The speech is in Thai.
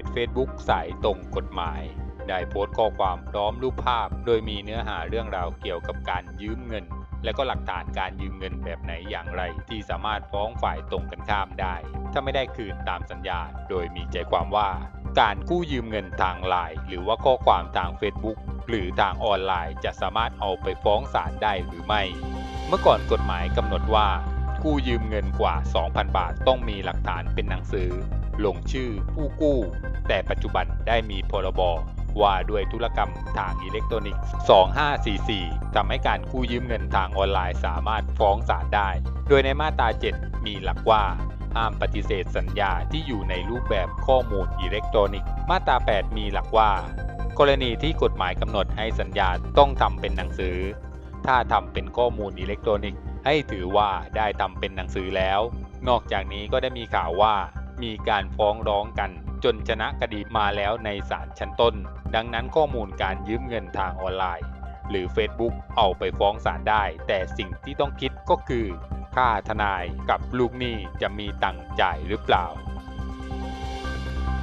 จ Facebook สายตรงกฎหมาย ได้โพสต์ข้อความพร้อมรูปภาพ โดยมีเนื้อหาเรื่องราวเกี่ยวกับการยืมเงิน และก็หลักฐานการยืมเงินแบบไหนอย่างไร ที่สามารถฟ้องฝ่ายตรงกันข้ามได้ ถ้าไม่ได้คืนตามสัญญา โดยมีใจความว่า การกู้ยืมเงินทางไลน์หรือว่าข้อความทาง Facebook หรือทางออนไลน์จะสามารถเอาไปฟ้องศาลได้หรือไม่ เมื่อก่อนกฎหมายกำหนดว่ากู้ยืมเงินกว่า 2,000 บาทต้องมีหลักฐานเป็นหนังสือ ลงชื่อผู้กู้ แต่ปัจจุบันได้มีพรบว่าด้วยธุรกรรมทางอิเล็กทรอนิกส์ 2544 ทำให้การกู้ยืมเงินทางออนไลน์สามารถฟ้องศาลได้ โดยในมาตรา 7 มีหลักว่า ห้ามปฏิเสธสัญญาที่อยู่ในรูปแบบข้อมูลอิเล็กทรอนิกส์ มาตรา 8 มีหลักว่า กรณีที่กฎหมายกำหนดให้สัญญาต้องทำเป็นหนังสือ ถ้าทำเป็นข้อมูลอิเล็กทรอนิกส์ ให้ถือว่าได้ทำเป็นหนังสือแล้ว นอกจากนี้ก็ได้มีข่าวว่า มีการฟ้องร้องกัน จนชนะคดีมาแล้วในศาลชั้นต้น ดังนั้นข้อมูลการยืมเงินทางออนไลน์ หรือ Facebook เอาไปฟ้องศาลได้ แต่สิ่งที่ต้องคิดก็คือ ค่าทนายกับลูกหนี้จะมีตังจ่ายหรือเปล่า